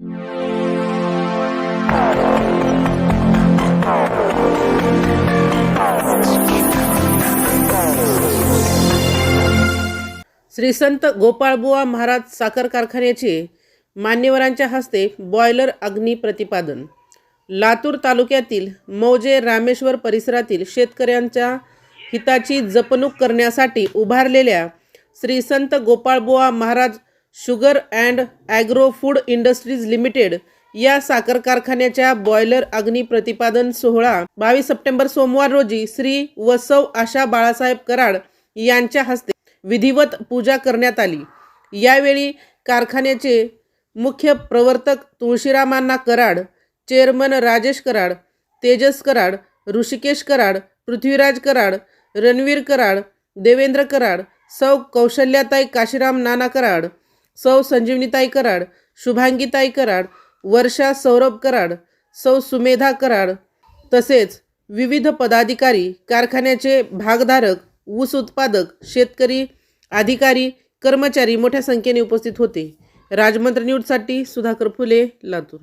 श्री संत गोपाळबुवा महाराज साखर कारखान्याचे मान्यवरांच्या हस्ते बॉयलर अग्नी प्रतिपादन. लातूर तालुक्यातील मौजे रामेश्वर परिसरातील शेतकऱ्यांच्या हिताची जपणूक करण्यासाठी उभारलेल्या Shri Sant Gopalbuva Maharaj sugar and agro food industries limited या साखर कारखान्याच्या बॉयलर अग्नी प्रतिपादन सोहळा बावीस सप्टेंबर सोमवार रोजी श्री वसव आशा बाळासाहेब कराड यांच्या हस्ते विधिवत पूजा करण्यात आली. यावेळी कारखान्याचे मुख्य प्रवर्तक तुळशीरामांना कराड चेअरमन राजेश कराड तेजस कराड ऋषिकेश कराड पृथ्वीराज कराड रणवीर कराड देवेंद्र कराड सौ कौशल्याताई काशीराम नाना कराड सौ संजीवनीताई कराड शुभांगीताई कराड वर्षा सौरभ कराड सौ सुमेधा कराड. तसेच विविध पदाधिकारी कारखान्याचे भागधारक ऊस उत्पादक शेतकरी अधिकारी कर्मचारी मोठ्या संख्येने उपस्थित होते. राजमंत्र न्यूजसाठी सुधाकर फुले लातूर.